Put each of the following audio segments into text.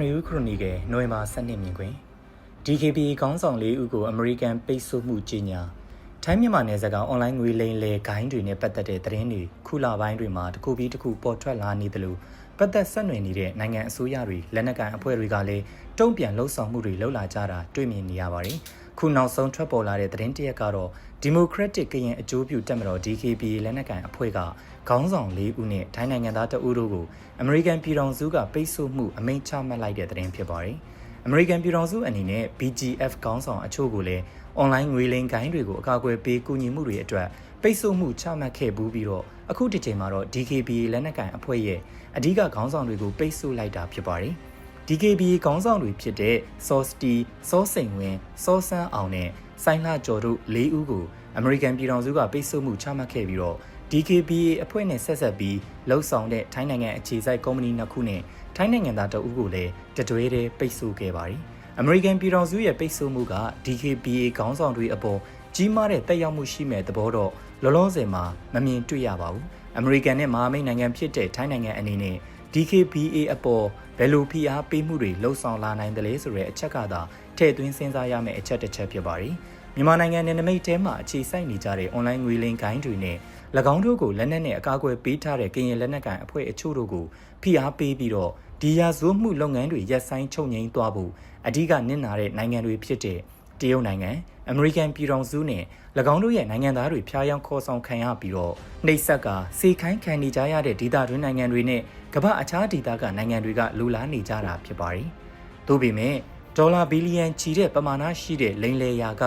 နွေဦးခရိုနီကယ်နိုဝင်ဘာ12မြင်ကွင် DKB ခေါင်းဆောင်၄ဦးကိုအမေရိကန်ပိတ်ဆို့မှုကြီးညာထိုင်းမြန်မာနယ်စပ်ကအွန်လိုင်းငွေလိမ်လည်ဂိုင်းတွေနဲ့ပတ်သက်တဲ့သတင်းတွေခုလပိုင်းတွေမှာတစ်ခုပြီးတစ်ခုပေါ်ထွက်လာနေတယ်လို့ပတ်သက်ဆက်နွယ်နေတဲ့နိုင်ငံအစိုးရတွေလက်နက်ကိုင်အဖွဲ့တွေကလည်းတုံ့ပြန်လှုံ့ဆော်မှုတွေလှုပ်လာကြတာတွေ့မြင်နေရပါတယ်။ ခုနောက်ဆုံးထွက်ပေါ်လာတဲ့သတင်းတရက်ကတော့ Democratic ကရင်အကျိုးပြုတက်မတော် DKB လက်နက်ကိုင်အဖွဲ့ကခေါင်းဆောင်၄ဦးနဲ့ထိုင်းနိုင်ငံသားတအုပ်တို့ကိုအမေရိကန်ပြည်ထောင်စုကပိတ်ဆို့မှုအမိန့်ချမှတ်လိုက်တဲ့သတင်းဖြစ်ပါတယ်။အမေရိကန်ပြည်ထောင်စုအနေနဲ့ BGF ခေါင်းဆောင်အချို့ကိုလည်းအွန်လိုင်းငွေလိမ်ကိုင်းတွေကိုအကာအကွယ်ပေးကူညီမှုတွေအတွက်ပိတ်ဆို့မှုချမှတ်ခဲ့ဘူးပြီးတော့အခုဒီချိန်မှာတော့ DKB လက်နက်ကိုင်အဖွဲ့ရဲ့အဓိကခေါင်းဆောင်တွေကိုပိတ်ဆို့လိုက်တာဖြစ်ပါတယ်။ DKB ခေါင်းဆောင်တွေဖြစ်တဲ့စောစတီစောစိန်ဝင်းစောစန်းအောင်နဲ့ဆိုင်းလှကျော်တို့၄ဦးကိုအမေရိကန်ပြည်ထောင်စုကပိတ်ဆို့မှုချမှတ်ခဲ့ပြီးတော့ DKBA အဖွဲ့နဲ့ဆက်ဆက်ပြီးလှုပ်ဆောင်တဲ့ထိုင်းနိုင်ငံအခြေစိုက်ကုမ္ပဏီနှစ်ခုနဲ့ထိုင်းနိုင်ငံသားတအုပ်ကိုလည်းတတွဲတဲ့ပိတ်ဆို့ခဲ့ပါတယ်။ American ပြည်ထောင်စုရဲ့ပိတ်ဆို့မှုက DKBA ခေါင်းဆောင်တွေအပေါ်ကြီးမားတဲ့တက်ရောက်မှုရှိမဲ့သဘောတော့လောလောဆယ်မှာမမြင်တွေ့ရပါဘူး။ American နဲ့မဟာမိတ်နိုင်ငံဖြစ်တဲ့ထိုင်းနိုင်ငံအနေနဲ့ DKBA အပေါ်ဘယ်လိုဖိအားပေးမှုတွေလှုံ့ဆော်လာနိုင်တယ်လဲဆိုတဲ့အချက်ကသာထည့်သွင်းစဉ်းစားရမယ့်အချက်တစ်ချက်ဖြစ်ပါတယ်။မြန်မာနိုင်ငံနယ်နိမိတ်ထဲမှာအခြေစိုက်နေကြတဲ့ online ငွေလိမ်ဂိုင်းတွေနဲ့၎င်းတို့ကိုလက်နက်နဲ့အကာအကွယ်ပေးထားတဲ့ကရင်လက်နက်ကန်အဖွဲ့အချို့တို့ကိုဖိအားပေးပြီးတော့ဒီရာဇဝတ်မှုလုပ်ငန်းတွေရပ်ဆိုင်းချုပ်ငြိမ်းသွားဖို့အဓိကနစ်နာတဲ့နိုင်ငံတွေဖြစ်တဲ့ တရုတ်နိုင်ငံအမေရိကန်ပြည်ထောင်စုနဲ့၎င်းတို့ရဲ့နိုင်ငံသားတွေဖျားယောင်းခေါ်ဆောင်ခံရပြီးတော့နှိပ်စက်ကစေခိုင်းခံနေကြရတဲ့ဒေသတွင်းနိုင်ငံတွေနဲ့ကမ္ဘာအခြားဒေသကနိုင်ငံတွေကလူလားနေကြတာဖြစ်ပါတယ်။သို့ပေမဲ့ဒေါ်လာဘီလီယံချီတဲ့ပမာဏရှိတဲ့လိန်လေယာက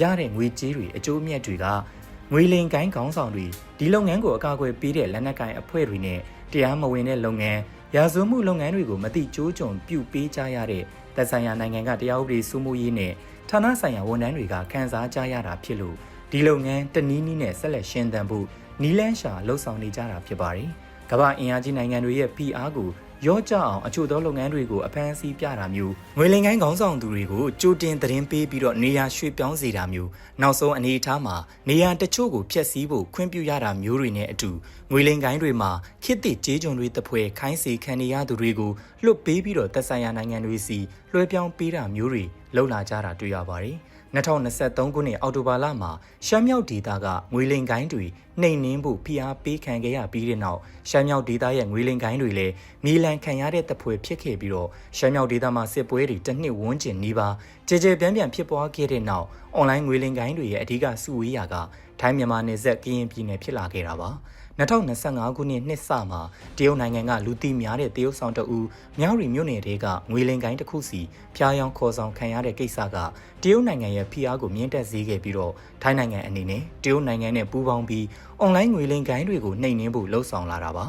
ရတဲ့ငွေကြေးတွေအကျိုးအမြတ်တွေကငွေလိမ်ကိုင်းခေါင်းဆောင်တွေဒီလုပ်ငန်းကိုအကာအကွယ်ပေးတဲ့လက်နက်ကိုင်အဖွဲ့တွေနဲ့တရားမဝင်တဲ့လုပ်ငန်းရာဇဝမှုလုပ်ငန်းတွေကိုမတိကျိုးကြုံပြုပေးကြရတဲ့ သက်ဆိုင်ရာနိုင်ငံကတရားဥပဒေစိုးမိုးရေးနဲ့ဌာနဆိုင်ရာဝန်ထမ်းတွေကခံစားကြရတာဖြစ်လို့ဒီလုပ်ငန်းတနည်းနည်းနဲ့ဆက်လက်ရှင်းသန်ဖို့နီလန်းရှာလှုပ်ဆောင်နေကြတာဖြစ်ပါတယ်။ကမ္ဘာအင်အားကြီးနိုင်ငံတွေရဲ့ PR ကို ရော့ကြအောင်အချို့သောလုပ်ငန်းတွေကိုအဖမ်းဆီးပြတာမျိုးငွေလင်ကိုင်းခေါင်းဆောင်သူတွေကိုကြိုတင်သတင်းပေးပြီးတော့နေရာရွှေ့ပြောင်းစေတာမျိုးနောက်ဆုံးအနေအထားမှာနေရာတချို့ကိုဖျက်ဆီးဖို့ခွင့်ပြုရတာမျိုးတွေနဲ့အတူငွေလင်ကိုင်းတွေမှာခေတ်သစ်ကြေးကျွန်တွေတပွဲခိုင်းစီခံနေရသူတွေကိုလွတ်ပေးပြီးတော့သက်ဆိုင်ရာနိုင်ငံတွေစီလွှဲပြောင်းပေးတာမျိုးတွေလှုပ်လာကြတာတွေ့ရပါတယ်။ 2023ခုနှစ်အောက်တိုဘာလမှာရှမ်းမြောက်ဒေသကငွေလိန်ကိုင်းတွေနှိမ်နင်းဖို့ဖိအားပေးခံခဲ့ရပြီးတဲ့နောက်ရှမ်းမြောက်ဒေသရဲ့ငွေလိန်ကိုင်းတွေလည်းမြေလံခံရတဲ့တပွဲဖြစ်ခဲ့ပြီးတော့ရှမ်းမြောက်ဒေသမှာစစ်ပွဲတွေတစ်နှစ်ဝန်းကျင်နီးပါးကြဲကြဲပြန့်ပြန့်ဖြစ်ပွားခဲ့တဲ့နောက်အွန်လိုင်းငွေလိန်ကိုင်းတွေရဲ့အဓိကစုဝေးရာကထိုင်းမြန်မာနယ်စပ်ကရင်ပြည်နယ်ဖြစ်လာခဲ့တာပါ 2025ခုနှစ်နှစ်စမှာတရုတ်နိုင်ငံကလူသိများတဲ့တရုတ်ဆောင်တအူမြောက်ရီမြို့နယ်တွေကငွေလင်ကိုင်းတစ်ခုစီဖျားယောင်းခေါ်ဆောင်ခံရတဲ့ကိစ္စကတရုတ်နိုင်ငံရဲ့ဖိအားကိုမြင့်တက်စေခဲ့ပြီးတော့ထိုင်းနိုင်ငံအနေနဲ့တရုတ်နိုင်ငံနဲ့ပူးပေါင်းပြီးအွန်လိုင်းငွေလင်ကိုင်းတွေကိုနှိမ်နင်းဖို့လှုံ့ဆော်လာတာပါ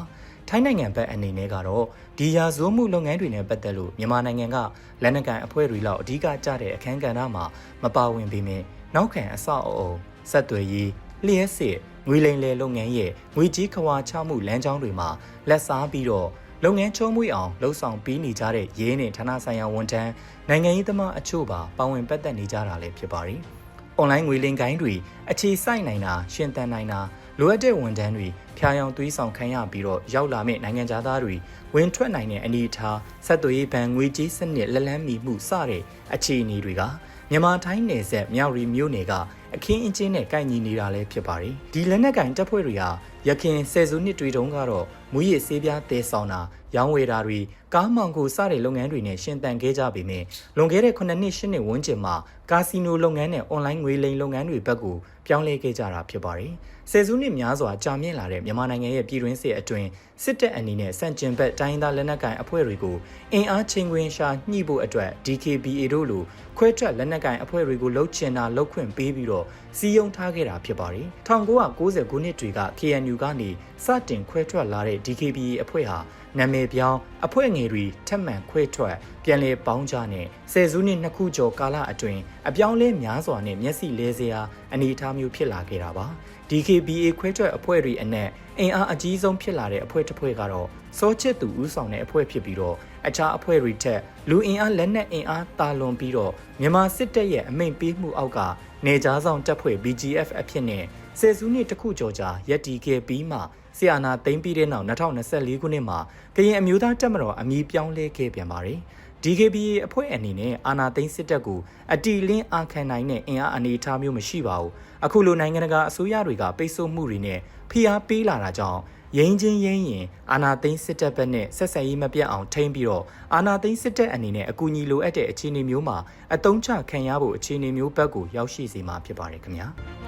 ထိုင်းနိုင်ငံဘက်အနေနဲ့ကတော့ဒီရာဇဝမှုလုပ်ငန်းတွေနဲ့ပတ်သက်လို့မြန်မာနိုင်ငံကလက်နက်ကန်အဖွဲ့တွေလောက်အဓိကကျတဲ့အခန်းကဏ္ဍမှာမပါဝင်ပေမဲ့နောက်ခံအဆောက်အအုံဆက်သွယ်ရေး လျှက်စစ်ငွေလိမ်လယ်လုပ်ငန်းရဲ့ငွေကြီးခွာချမှုလမ်းကြောင်းတွေမှာလက်စားပြီးတော့လုပ်ငန်းချုံးမွေးအောင်လှုပ်ဆောင်ပေးနေကြတဲ့ရင်းနဲ့ဌာနဆိုင်ရာဝန်ထမ်းနိုင်ငံရေးသမားအချို့ပါပါဝင်ပတ်သက်နေကြတာလည်းဖြစ်ပါတယ်။ online ငွေလင်ကိုင်းတွေအခြေစိုက်နိုင်တာရှင်သန်နိုင်တာလိုအပ်တဲ့ဝန်ထမ်းတွေဖျားယောင်သွေးဆောင်ခံရပြီးတော့ရောက်လာမယ့်နိုင်ငံသားတွေဝင်ထွက်နိုင်တဲ့အနေအထားဆက်သွယ်ရေးဘဏ်ငွေကြေးစနစ်လက်လန်းမီမှုစတဲ့အခြေအနေတွေကမြန်မာထိုင်းနယ်ဆက်မြောက်ရီမြို့နယ်က အခင်းအကျင်းနဲ့ကိုက်ညီနေတာလည်းဖြစ်ပါတယ်ဒီလက်နက်ကင်တပ်ဖွဲ့တွေဟာရခင်ဆယ်စုနှစ်တွေတုန်းကတော့မူရစ်ဆေးပြားတဲဆောင်တာရောင်းဝယ်တာတွေ ကားမောင်ကိုစတဲ့လုပ်ငန်းတွေနဲ့ရှင်သန်ခဲ့ကြပေမယ့်လွန်ခဲ့တဲ့9နှစ်10နှစ်ဝန်းကျင်မှာကာစီနိုလုပ်ငန်းနဲ့အွန်လိုင်းငွေလိမ်လုပ်ငန်းတွေဘက်ကိုပြောင်းလဲခဲ့ကြတာဖြစ်ပါတယ်ဆယ်စုနှစ်များစွာကြာမြင့်လာတဲ့မြန်မာနိုင်ငံရဲ့ပြည်တွင်းစစ်အတွင်းစစ်တပ်အနေနဲ့စန့်ကျင်ဘက်တိုင်းသားလက်နက်ကိုင်အဖွဲ့တွေကိုအင်အားချင်းခွင်ရှာညှိဖို့အတွက် DKBA တို့လိုခွဲထွက်လက်နက်ကိုင်အဖွဲ့တွေကိုလှုပ်ချင်တာလှုပ်ခွင့်ပေးပြီးတော့စီယုံထားခဲ့တာဖြစ်ပါတယ်1990ခုနှစ်တွေက KNU ကနေစတင်ခွဲထွက်လာတဲ့ DKBA အဖွဲ့ဟာနာမည်ပြောင်းအဖွဲ့ငယ်တွေထက်မှန်ခွဲထွက်ပြန်လည်ပေါင်းကြနဲ့ဆယ်စုနှစ်နှစ်ခုကျော်ကာလအတွင်းအပြောင်းလဲများစွာနဲ့မျက်စိလဲစရာအနေအထားမျိုးဖြစ်လာခဲ့တာပါ DKBA ခွဲထွက်အဖွဲ့တွေအနက်အင်အားအကြီးဆုံးဖြစ်လာတဲ့အဖွဲ့တစ်ဖွဲ့ကတော့စောချစ်သူဦးဆောင်တဲ့အဖွဲ့ဖြစ်ပြီးတော့အခြားအဖွဲ့တွေထက်လူအင်အားလက်နက်အင်အားတာလွန်ပြီးတော့မြန်မာစစ်တပ်ရဲ့အမိန့်ပေးမှုအောက်ကနေကြားဆောင်တပ်ဖွဲ့ BGF အဖြစ်နဲ့ဆယ်စုနှစ်တစ်ခုကျော်ကြာရပ်တည်ခဲ့ပြီးမှ ဆီယာနာသိမ်းပြီးတဲ့နောက်2024ခုနှစ်မှာကရင်အမျိုးသားတပ်မတော်အမည်ပြောင်းလဲခဲ့ပြန်ပါတယ်။ DKBA အဖွဲ့အနေနဲ့အာဏာသိမ်းစစ်တပ်ကိုအတီလင်းအာခံနိုင်တဲ့အင်အားအနေအထားမျိုးမရှိပါဘူးအခုလိုနိုင်ငံတကာအစိုးရတွေကပိတ်ဆို့မှုတွေနဲ့ဖိအားပေးလာတာကြောင့်ရင်းချင်းရင်းရင်အာနာသိန်းစစ်တပ်ဘက်နဲ့ဆက်ဆက်ရေးမပြတ်အောင်ထိန်းပြီးတော့အာနာသိန်းစစ်တပ်အနေနဲ့အကူအညီလိုအပ်တဲ့အခြေအနေမျိုးမှာအတုံးချခံရဖို့အခြေအနေမျိုးဘက်ကိုရောက်ရှိစေမှာဖြစ်ပါတယ်ခင်ဗျာ။